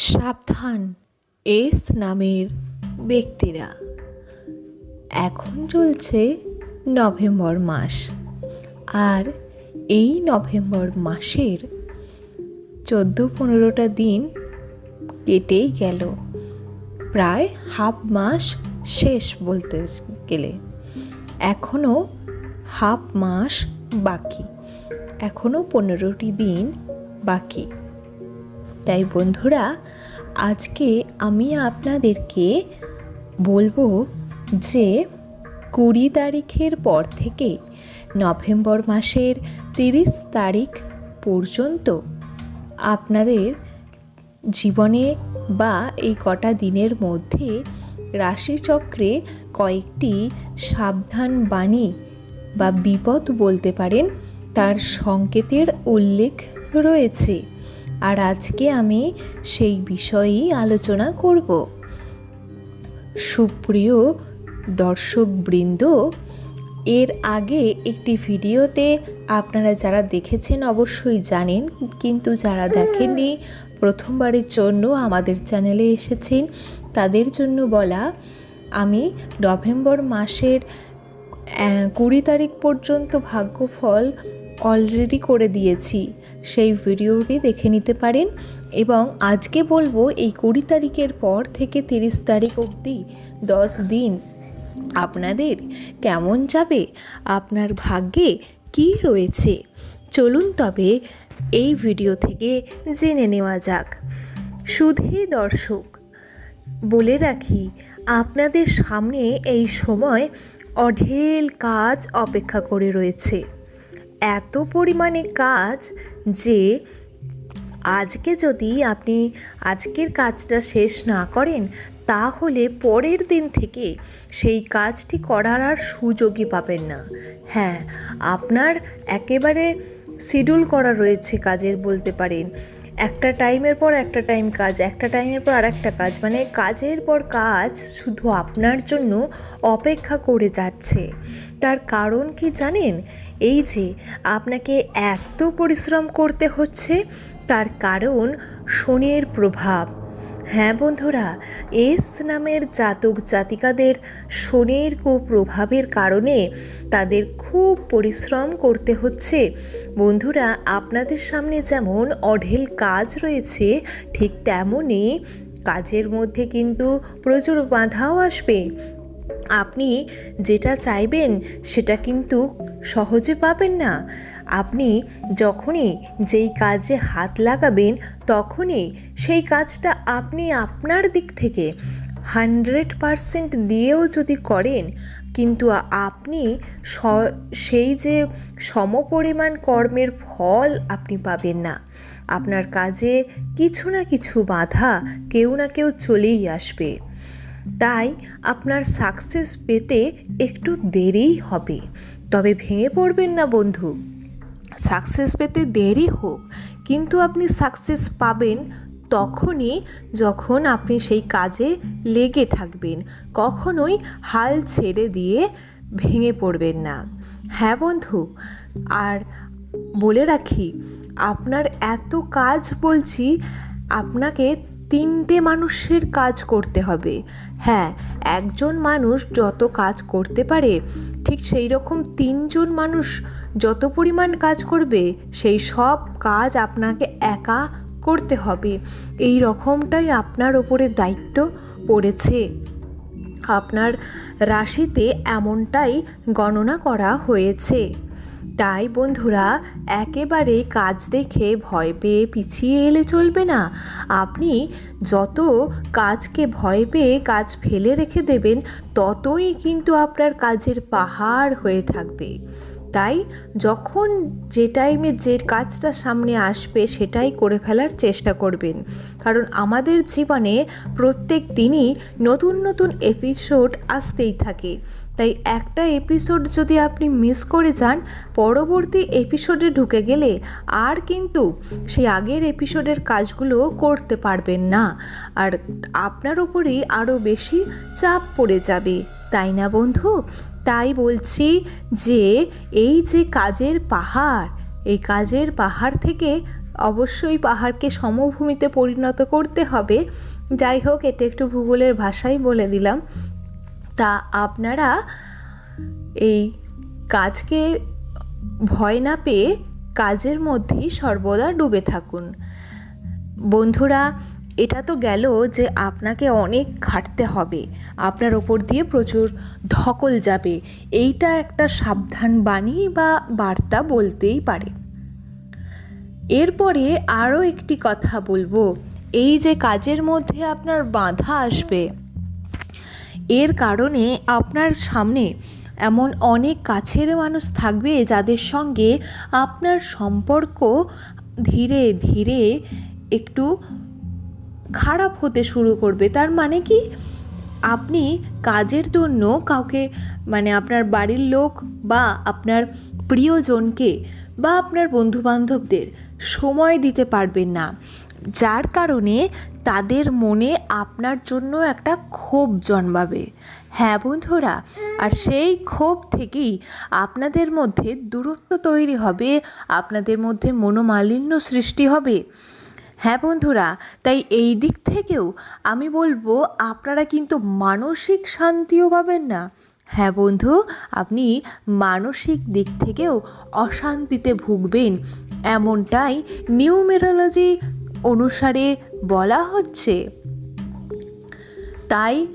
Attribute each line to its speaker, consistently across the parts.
Speaker 1: সাবধান, এস নামের ব্যক্তিরা। এখন চলছে নভেম্বর মাস। আর এই নভেম্বর মাসের চোদ্দ পনেরোটা দিন কেটেই গেল। প্রায় হাফ মাস শেষ বলতে গেলে। এখনও হাফ মাস বাকি। এখনও পনেরোটি দিন বাকি। তাই বন্ধুরা, আজকে আমি আপনাদেরকে বলব যে কুড়ি তারিখের পর থেকে নভেম্বর মাসের তিরিশ তারিখ পর্যন্ত আপনাদের জীবনে বা এই কটা দিনের মধ্যে রাশিচক্রে কয়েকটি সাবধান বাণী বা বিপদ বলতে পারেন, তার সংকেতের উল্লেখ রয়েছে। আর আজকে আমি সেই বিষয়েই আলোচনা করব। সুপ্রিয় দর্শকবৃন্দ, এর আগে একটি ভিডিওতে আপনারা যারা দেখেছেন অবশ্যই জানেন, কিন্তু যারা দেখেননি, প্রথমবারের জন্য আমাদের চ্যানেলে এসেছেন, তাদের জন্য বলা, আমি নভেম্বর মাসের কুড়ি তারিখ পর্যন্ত ভাগ্যফল অলরেডি করে দিয়েছি। সেই ভিডিওটি দেখে নিতে পারেন এবং আজকে বলব এই কুড়ি তারিখের পর থেকে তিরিশ তারিখ অবধি দশ দিন আপনাদের কেমন যাবে? আপনার ভাগ্যে কি রয়েছে? চলুন তবে এই ভিডিও থেকে জেনে নেওয়া যাক। শুধু দর্শক, বলে রাখি, আপনাদের সামনে এই সময় অঢেল কাজ অপেক্ষা করে রয়েছে। এত পরিমাণে কাজ যে আজকে যদি আপনি আজকের কাজটা শেষ না করেন, তাহলে পরের দিন থেকে সেই কাজটি করার আর সুযোগই পাবেন না। হ্যাঁ আপনার একেবারে শিডিউল করা রয়েছে কাজের বলতে পারেন। একটা টাইমের পর একটা টাইম কাজ, একটা টাইমের পর আর একটা কাজ মানে কাজের পর কাজ শুধু আপনার জন্য অপেক্ষা করে যাচ্ছে। তার কারণ কি জানেন? এই যে আপনাকে এত পরিশ্রম করতে হচ্ছে, তার কারণ শনির প্রভাব। হ্যাঁ বন্ধুরা, এস নামের জাতক জাতিকাদের শনির কুপ্রভাবের কারণে তাদের খুব পরিশ্রম করতে হচ্ছে। বন্ধুরা, আপনাদের সামনে যেমন অঢেল কাজ রয়েছে, ঠিক তেমনই কাজের মধ্যে কিন্তু প্রচুর বাধাও আসবে। আপনি যেটা চাইবেন সেটা কিন্তু সহজে পাবেন না। আপনি যখনই যেই কাজে হাত লাগাবেন, তখনই সেই কাজটা আপনি আপনার দিক থেকে হান্ড্রেড পারসেন্ট দিয়েও যদি করেন, কিন্তু আপনি সেই যে সমপরিমাণ কর্মের ফল আপনি পাবেন না। আপনার কাজে কিছু না কিছু বাধা কেউ না কেউ চলেই আসবে। তাই আপনার সাকসেস পেতে একটু দেরিই হবে। তবে ভেঙে পড়বেন না বন্ধু। সাকসেস পেতে দেরি হোক, কিন্তু আপনি সাকসেস পাবেন তখনই যখন আপনি সেই কাজে লেগে থাকবেন। কখনোই হাল ছেড়ে দিয়ে ভেঙে পড়বেন না। হ্যাঁ বন্ধু, আর বলে রাখি, আপনার এত কাজ বলছি, আপনাকে তিনটে মানুষের কাজ করতে হবে। হ্যাঁ একজন মানুষ যত কাজ করতে পারে, ঠিক সেই রকম তিনজন মানুষ যত পরিমাণ কাজ করবে, সেই সব কাজ আপনাকে একা করতে হবে। এই রকমটাই আপনার ওপরে দায়িত্ব পড়েছে। আপনার রাশিতে এমনটাই গণনা করা হয়েছে। তাই বন্ধুরা একেবারে কাজ দেখে ভয় পেয়ে পিছিয়ে এলে চলবে না। আপনি যত কাজকে ভয় পেয়ে কাজ ফেলে রেখে দেবেন, ততই কিন্তু আপনার কাজের পাহাড় হয়ে থাকবে। তাই যখন যে টাইমে যে কাজটা সামনে আসবে, সেটাই করে ফেলার চেষ্টা করবেন। কারণ আমাদের জীবনে প্রত্যেক দিনই নতুন নতুন এপিসোড আসতেই থাকে। তাই একটা এপিসোড যদি আপনি মিস করে যান, পরবর্তী এপিসোডে ঢুকে গেলে আর কিন্তু সেই আগের এপিসোডের কাজগুলো করতে পারবেন না। আর আপনার ওপরেই আরও বেশি চাপ পড়ে যাবে। তাই না বন্ধু? তাই বলছি যে এই যে কাজের পাহাড়, এই কাজের পাহাড় থেকে অবশ্যই পাহাড়কে সমভূমিতে পরিণত করতে হবে। যাই হোক, এটা একটু ভূগোলের ভাষাই বলে দিলাম। তা আপনারা এই কাজকে ভয় না পেয়ে কাজের মধ্যেই সর্বদা ডুবে থাকুন। বন্ধুরা, এটা তো গেল যে আপনাকে অনেক খাটতে হবে। আপনার ওপর দিয়ে প্রচুর ধকল যাবে। এইটা একটা সাবধান বাণী বা বার্তা বলতেই পারে। এরপরে আরও একটি কথা বলব। এই যে কাজের মধ্যে আপনার বাধা আসবে এর কারণে আপনার সামনে এমন অনেক কাছের মানুষ থাকবে যাদের সঙ্গে আপনার সম্পর্ক ধীরে ধীরে একটু খারাপ হতে শুরু করবে। তার মানে কি? আপনি কাজের জন্য কাউকে মানে আপনার বাড়ির লোক বা আপনার প্রিয়জনকে বা আপনার বন্ধুবান্ধবদের সময় দিতে পারবেন না। যার কারণে তাদের মনে আপনার জন্য একটা ক্ষোভ জন্মাবে। হ্যাঁ বন্ধুরা, আর সেই ক্ষোভ থেকেই আপনাদের মধ্যে দূরত্ব তৈরি হবে, আপনাদের মধ্যে মনোমালিন্য সৃষ্টি হবে। হ্যাঁ বন্ধুরা, তাই এই দিক থেকেও আমি বলব, আপনারা কিন্তু মানসিক শান্তিও পাবেন না। হ্যাঁ বন্ধু, আপনি মানসিক দিক থেকেও অশান্তিতে ভুগবেন। এমনটাই নিউমেরোলজি অনুসারে বলা হচ্ছে। তাই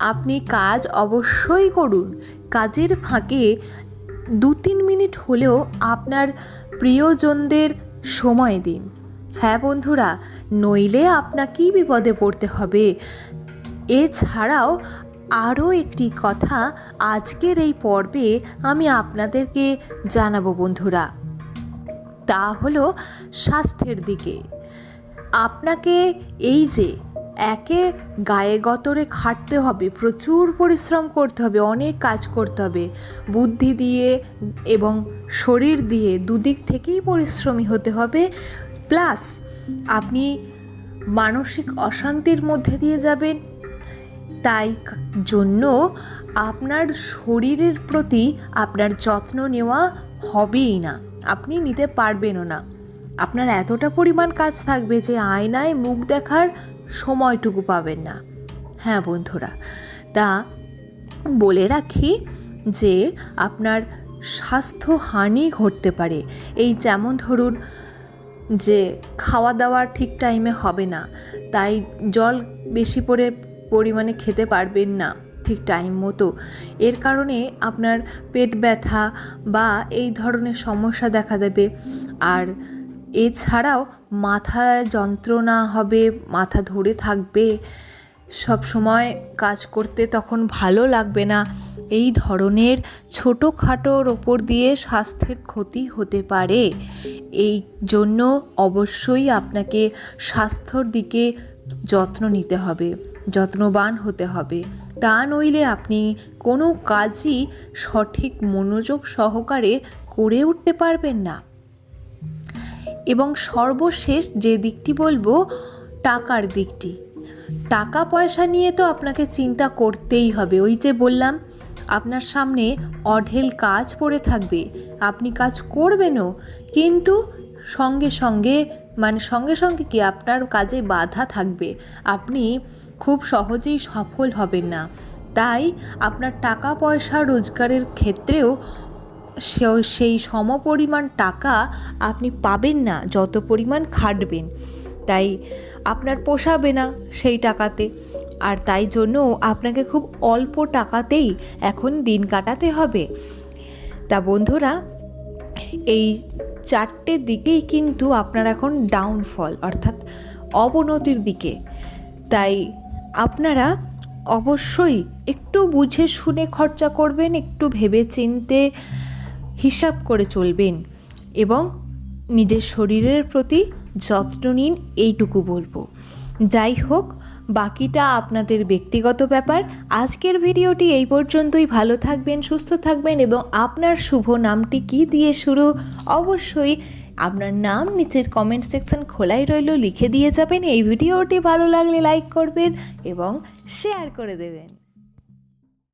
Speaker 1: আপনি কাজ অবশ্যই করুন। কাজের ফাঁকে দু তিন মিনিট হলেও আপনার প্রিয়জনদের সময় দিন। হ্যাঁ বন্ধুরা, নইলে আপনাকেই বিপদে পড়তে হবে। এছাড়াও আরও একটি কথা আজকের এই পর্বে আমি আপনাদেরকে জানাব বন্ধুরা। তা হলো স্বাস্থ্যের দিকে। আপনাকে এই যে একে গায়ে গতরে খাটতে হবে, প্রচুর পরিশ্রম করতে হবে, অনেক কাজ করতে হবে, বুদ্ধি দিয়ে এবং শরীর দিয়ে দুদিক থেকেই পরিশ্রমী হতে হবে, প্লাস আপনি মানসিক অশান্তির মধ্যে দিয়ে যাবেন। তাই জন্য আপনার শরীরের প্রতি আপনার যত্ন নেওয়া হবেই না, আপনি নিতে পারবেনও না। আপনার এতটা পরিমাণ কাজ থাকবে যে আয়নায় মুখ দেখার সময়টুকু পাবেন না। হ্যাঁ বন্ধুরা, তা বলে রাখি যে আপনার স্বাস্থ্য হানি ঘটতে পারে। এই যেমন ধরুন যে খাওয়া দাওয়া ঠিক টাইমে হবে না, তাই জল বেশি করে পরিমাণে খেতে পারবেন না ঠিক টাইম মতো। এর কারণে আপনার পেট ব্যথা বা এই ধরনের সমস্যা দেখা দেবে। আর এছাড়াও মাথা যন্ত্রণা হবে, মাথা ধরে থাকবে, সব সময় কাজ করতে তখন ভালো লাগবে না। এই ধরনের ছোটোখাটোর ওপর দিয়ে স্বাস্থ্যের ক্ষতি হতে পারে। এই জন্য অবশ্যই আপনাকে স্বাস্থ্যর দিকে যত্ন নিতে হবে, যত্নবান হতে হবে। তা নইলে আপনি কোনো কাজই সঠিক মনোযোগ সহকারে করে উঠতে পারবেন না। এবং সর্বশেষ যে দিকটি বলব, টাকার দিকটি। টাকা পয়সা নিয়ে তো আপনাকে চিন্তা করতেই হবে। ওই যে বললাম, আপনার সামনে অঢেল কাজ পড়ে থাকবে। আপনি কাজ করবেনও, কিন্তু সঙ্গে সঙ্গে মানে সঙ্গে সঙ্গে কি আপনার কাজে বাধা থাকবে? আপনি খুব সহজেই সফল হবেন না। তাই আপনার টাকা পয়সা রোজগারের ক্ষেত্রেও সেই সমপরিমাণ টাকা আপনি পাবেন না, যত পরিমাণ খাটবেন। তাই আপনার পোষাবে না সেই টাকাতে। আর তাই জন্য আপনাকে খুব অল্প টাকাতেই এখন দিন কাটাতে হবে। তা বন্ধুরা, এই চারটে দিকেই কিন্তু আপনার এখন ডাউনফল অর্থাৎ অবনতির দিকে। তাই আপনারা অবশ্যই একটু বুঝে শুনে খরচা করবেন, একটু ভেবে চিনতে হিসাব করে চলবেন এবং নিজের শরীরের প্রতি যত্ন নিন, এইটুকু বলব। যাই হোক, বাকিটা আপনাদের ব্যক্তিগত ব্যাপার। আজকের ভিডিওটি এই পর্যন্তই। ভালো থাকবেন, সুস্থ থাকবেন এবং আপনার শুভ নামটি কি দিয়ে শুরু? অবশ্যই আপনার নাম নিচের কমেন্ট সেকশন খোলাই রইল, লিখে দিয়ে যাবেন। এই ভিডিওটি ভালো লাগলে লাইক করবেন এবং শেয়ার করে দেবেন।